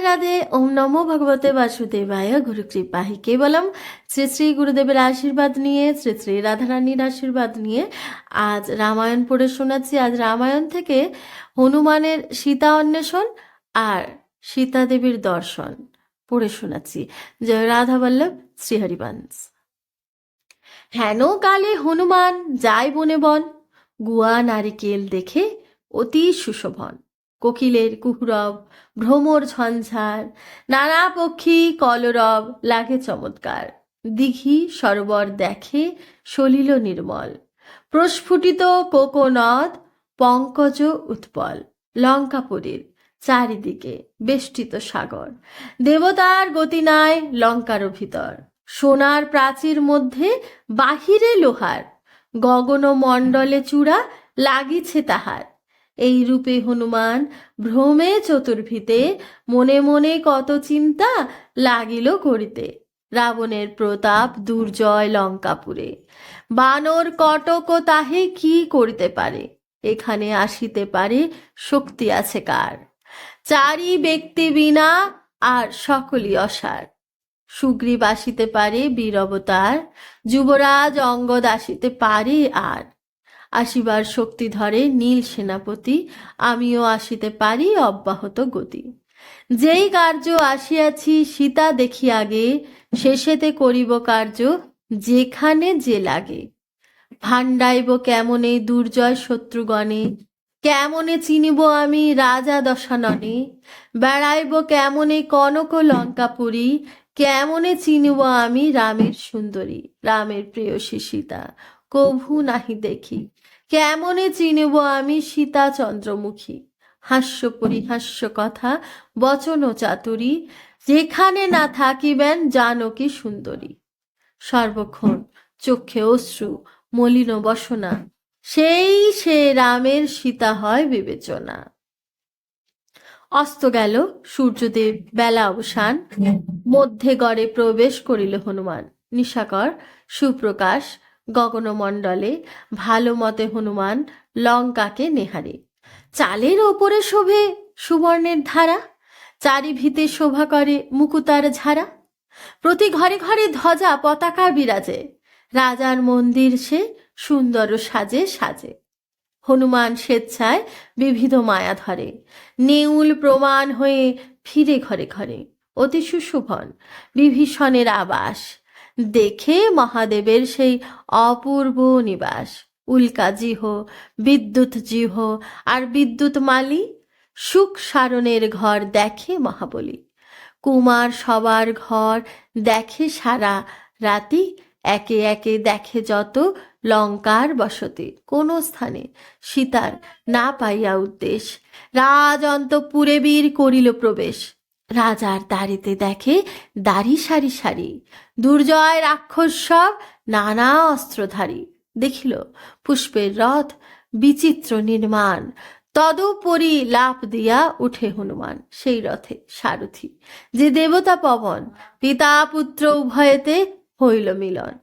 রাধে রাধে। ওম নমো ভগবতে বাসুদেবায়। গুরু কৃপাহি কেবলম। শ্রী শ্রী গুরুদেবের আশীর্বাদ নিয়ে, শ্রী শ্রী রাধারানীর আশীর্বাদ নিয়ে আজ রামায়ণ পড়ে শোনাচ্ছি। আজ রামায়ণ থেকে হনুমানের সীতা অন্বেষণ আর সীতা দেবীর দর্শন পড়ে শোনাচ্ছি। জয় রাধা বল্লভ, শ্রীহরিবংশ। হেন কালে হনুমান, যায় বনে বন। গুয়া নারিকেল দেখে অতি সুশোভন। কোকিলের কুহুরব, ভ্রমর ঝঞ্ঝার, নানা পক্ষী কলরব লাগে চমৎকার। দিঘি সরোবর দেখে সলিল নির্মল। প্রস্ফুটিত কোকোনদ, পঙ্কজ উৎপল। লঙ্কাপুরীর চারিদিকে বেষ্টিত সাগর। দেবতার গতি নাই লঙ্কার ভিতর। সোনার প্রাচীর মধ্যে বাহিরে লোহার। গগন মণ্ডলে চূড়া লাগিছে তাহার। এই রূপে হনুমান ভ্রমে চতুর্ভিতে মনে মনে কত চিন্তা লাগিল করিতে। রাবণের প্রতাপ দুর্জয় লঙ্কাপুরে। বানর কটক তাহে কি করিতে পারে? এখানে আসিতে পারে শক্তি আছে কার? চারি ব্যক্তি বিনা আর সকলই অসার। সুগ্রীব আসিতে পারে বীরবতার যুবরাজ অঙ্গদ আসিতে পারে আর। আসিবার শক্তি ধরে নীল সেনাপতি, আমিও আসিতে পারি অব্যাহত গতি। যেই কার্য আসিয়াছি, সীতা দেখি আগে, শেষেতে করিব কার্য যেখানে যে লাগে। ভাণ্ডাইব কেমনে দুর্জয় শত্রুগণে? কেমনে চিনিব আমি রাজা দশাননে? বেড়াইব কেমনে কনক লঙ্কাপুরী? কেমনে চিনিব আমি রামের সুন্দরী, রামের প্রেয়সী সীতা? কভু নাহি দেখি। কেমনে চিনিব আমি সীতা চন্দ্রমুখী হাস্য পরিহাস্য কথা, বচন চাতুরী, যেখানে না থাকিবেন জানকী সুন্দরী। সর্বক্ষণ চোখে অশ্রু, মলিন বসনা, সেই সে রামের সীতা হয় বিবেচনা। অস্ত গেল সূর্যদেব বেলা অবসান, মধ্যে গড়ে প্রবেশ করিল হনুমান। নিশাকর, সুপ্রকাশ গগনমণ্ডলে ভালো মতে হনুমান লঙ্কাকে নেহারে। চালের ওপরে শোভে সুবর্ণের ধারা, চারিভিতে শোভা করে মুকুতার ঝাড়া প্রতি ঘরে ঘরে ধ্বজা পতাকা বিরাজে, রাজার মন্দির সে সুন্দর সাজে সাজে। হনুমান স্বেচ্ছায় বিবিধ মায়া ধরে, নেউল প্রমাণ হয়ে ফিরে ঘরে ঘরে। অতি সুশোভন, বিভীষণের আবাস। দেখে মহাদেবের সেই অপূর্ব নিবাস। উল্কা জিহ বিদ্যুৎ জিহ আর বিদ্যুৎ মালি সুখ সারণের ঘর দেখে মহাবলী। কুমার সবার ঘর দেখে সারা রাতি, একে একে দেখে যত লঙ্কার বসতি। কোন স্থানে সীতার না পাইয়া উদ্দেশ, রাজ অন্তপুরে বীর করিল প্রবেশ। রাজার দাড়িতে দেখে দাড়ি সারি সারি, দুর্জয় রাক্ষস সব নানা অস্ত্রধারী। দেখিল, পুষ্পের রথ বিচিত্র নির্মাণ, তদুপরি লাভ দিয়া উঠে হনুমান, সেই রথে সারথি, যে দেবতা পবন, পিতা পুত্র উভয়েতে হইল মিলন।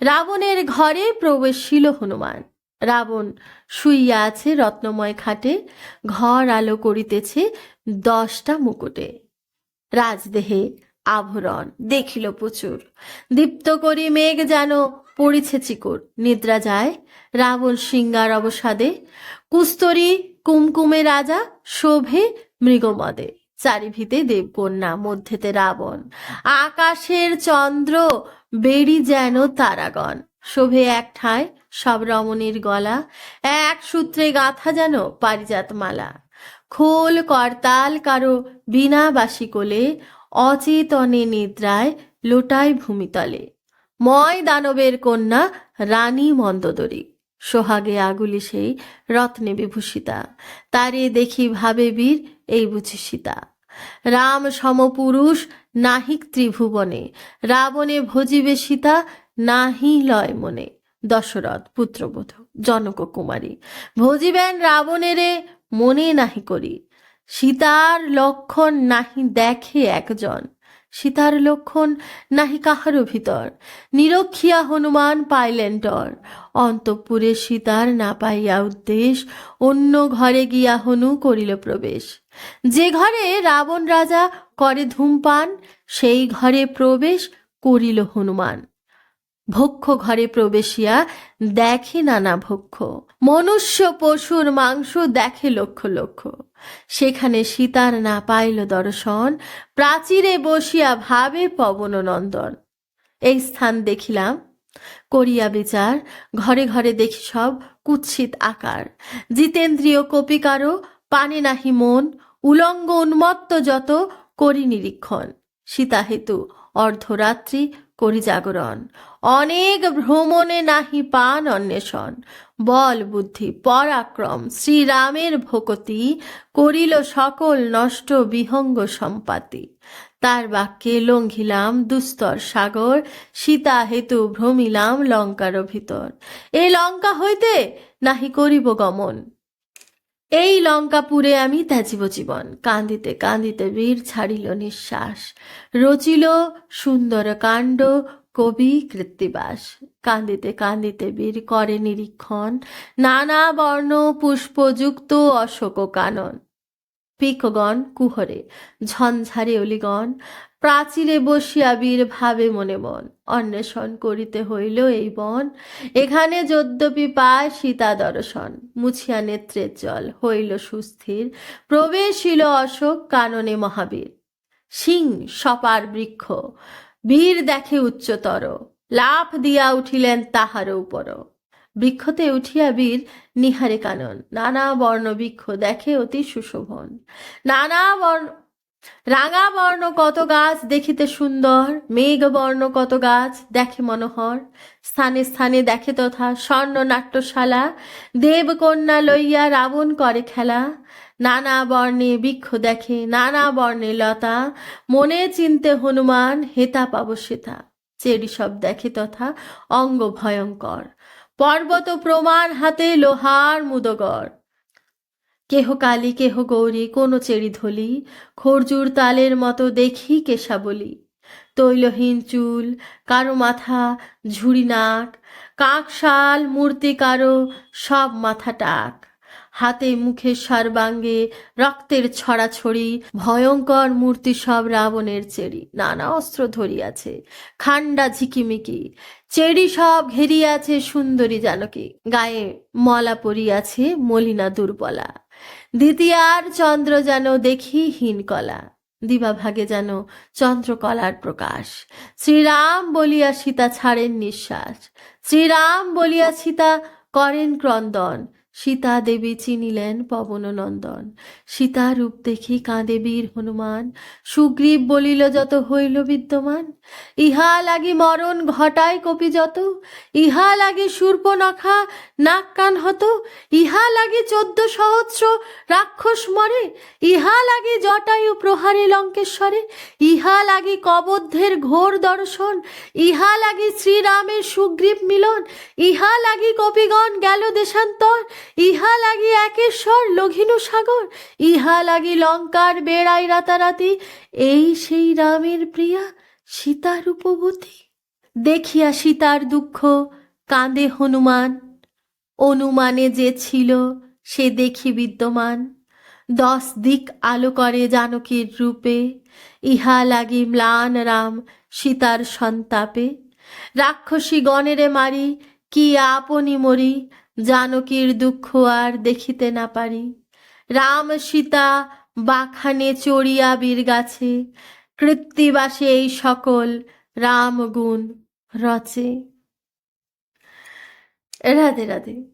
রাবণের ঘরে প্রবেশিল হনুমান, রাবণ শুইয়া আছে রত্নময় খাটে, ঘর আলো করিতেছে দশটা মুকুটে। রাজদেহে আভরণ দেখিল প্রচুর। দীপ্ত করি মেঘ যেন পড়িছে চিকুর। নিদ্রা যায় রাবণ সিঙ্গার অবসাদে। কুস্তরী কুমকুমে রাজা, শোভে মৃগমদে। চারিভিতে দেবকন্যা, মধ্যেতে রাবণ। আকাশের চন্দ্র বেড়ি যেন তারাগণ। শোভে এক ঠায় সব রমণীর গলা। এক সূত্রে গাথা যেন পারিজাত মালা খোল করতাল কারও বিনা বাসি কোলে, অচেতনে নিদ্রায় লোটায় ভূমিতলে। ময় দানবের কন্যা রানী মন্দোদরী। সোহাগে আগুলি সেই রত্নে বিভূষিতা। তারে দেখি ভাবে বীর এই বুঝি সীতা। রাম সমপুরুষ নাহিক ত্রিভুবনে। রাবণে ভজিবে সীতা, নাহি লয় মনে। দশরথ পুত্রবধূ, জনক কুমারী। ভজিবেন রাবণেরে মনে নাহি করি। সীতার লক্ষণ নাহি দেখে একজন। সীতার লক্ষণ নাহি কাহারও ভিতর। নিরক্ষিয়া হনুমান পাইলেন টর অন্তঃপুরে সীতার না পাইয়া উদ্দেশ অন্য ঘরে গিয়া হনু করিল প্রবেশ। যে ঘরে রাবণ রাজা করে ধূমপান, সেই ঘরে প্রবেশ করিল হনুমান। ভক্ষ ঘরে প্রবেশিয়া দেখে নানা ভক্ষ। মনুষ্য পশুর মাংস দেখে লক্ষ লক্ষ। সেখানে সীতার না পাইল দর্শন, প্রাচীরে বসিয়া ভাবে পবন নন্দন। এই স্থান দেখিলাম। করিয়া বিচার, ঘরে ঘরে দেখি সব কুৎসিত আকার। জিতেন্দ্রীয় কপিকারও পানে নাহি মন, উলঙ্গ উন্মত্ত যত করি নিরীক্ষণ। সীতা হেতু অর্ধরাত্রি করি জাগরণ। অনেক ভ্রমণে নাহি পান অন্বেষণ। বল বুদ্ধি, পরাক্রম, শ্রীরামের ভকতি করিল সকল নষ্ট বিহঙ্গ সম্পাতি। তার বাক্যে লঙ্ঘিলাম দুস্তর সাগর, সীতা হেতু ভ্রমিলাম লঙ্কার ভিতর। এই লঙ্কা হইতে নাহি করিব গমন। এই লঙ্কাপুরে আমি ত্যাজিব জীবন। কান্দিতে কান্দিতে বীর ছাড়িল নিঃশ্বাস। রচিল সুন্দর কাণ্ড, কবি কৃত্তিবাস। কান্দিতে কান্দিতে বীর করে নিরীক্ষণ। নানা বর্ণ পুষ্পযুক্ত অশোক কানন। পিকগণ কুহরে, ঝঞ্ঝারে অলিগণ, প্রাচীরে বসিয়া বীর ভাবে মনে মন। অন্বেষণ করিতে হইল এই বন। এখানে যদ্যপি পায় সীতা দর্শন। মুছিয়া নেত্রের জল হইল সুস্থির। প্রবেশিল অশোক কাননে মহাবীর। সিং সপার বৃক্ষ, বীর দেখে উচ্চতর। লাফ দিয়া উঠিলেন তাহার উপর বৃক্ষতে উঠিয়া বীর নিহারে কানন। নানা বর্ণ বৃক্ষ দেখে অতি সুশোভন। নানা বর্ণ, রাঙা বর্ণ কত গাছ দেখিতে সুন্দর, মেঘ বর্ণ কত গাছ দেখে মনোহর। স্থানে স্থানে দেখে তথা স্বর্ণ নাট্যশালা, দেবকন্যা লইয়া রাবণ করে খেলা। নানা বর্ণে বৃক্ষ দেখে, নানা বর্ণে লতা। মনে চিনতে হনুমান, হেতা পাব সেতা। চেরি সব দেখে তথা অঙ্গ ভয়ঙ্কর। পর্বত প্রমাণ হাতে লোহার মুদগর। কেহ কালী, কেহ গৌরী, কোনো চেরি ধলি, খরজুর তালের মতো দেখি কেশাবলি তৈলহীন চুল, কারও মাথা, ঝুড়ি নাক, কাকশাল, মূর্তি কারও সব মাথা টাক। হাতে মুখে সর্বাঙ্গে, রক্তের ছড়াছড়ি, ভয়ঙ্কর মূর্তি সব রাবণের চেরি। নানা অস্ত্র ধরিয়াছে, খান্ডা ঝিকিমিকি। চেরি সব ঘেরিয়াছে সুন্দরী জানকী। গায়ে মলা পরিয়াছে মলিনা দুর্বলা। দ্বিতীয়ার চন্দ্র যেন দেখি হীনকলা দিবাভাগে যেন চন্দ্রকলার প্রকাশ। শ্রীরাম বলিয়া সীতা ছাড়েন নিঃশ্বাস। শ্রীরাম বলিয়া সীতা করেন ক্রন্দন। সীতা দেবী চিনিলেন পবন নন্দন সীতা রূপ দেখি কাঁদে বীর হনুমান। সুগ্রীব বলিল, যত হইল বিদ্যমান? ইহা লাগি মরণ ঘটায় কপি যত। ইহা লাগি সূর্পনখা নাক কান হত। ইহা লাগি চোদ্দ সহস্র রাক্ষস মরে। ইহা লাগি জটায়ু প্রহারে লঙ্কেশ্বরে। ইহা লাগি কবদ্ধের ঘোর দর্শন। ইহা লাগি শ্রীরামের সুগ্রীব মিলন। ইহা লাগি কপিগণ গেল দেশান্তর। ইহা লাগি একেশ্বর লঘিনু সাগর, ইহা লাগি লঙ্কার বেড়াই রাতারাতি, এই সেই রামের প্রিয়া সীতা রূপবতী দেখিয়া সীতার দুঃখ, কাঁদে হনুমান, অনুমানে যে ছিল সে দেখি বিদ্যমান। দশ দিক আলো করে জানকীর রূপে, ইহা লাগি ম্লান রাম সীতার সন্তাপে। রাক্ষসী গণেরে মারি, কি আপনি মরি জানকীর দুঃখ আর দেখিতে না পারি। রাম সীতা বাখানে চড়িয়া বীর গাছে, কৃত্তিবাসে এই সকল রাম গুণ রচে। রাধে রাধে।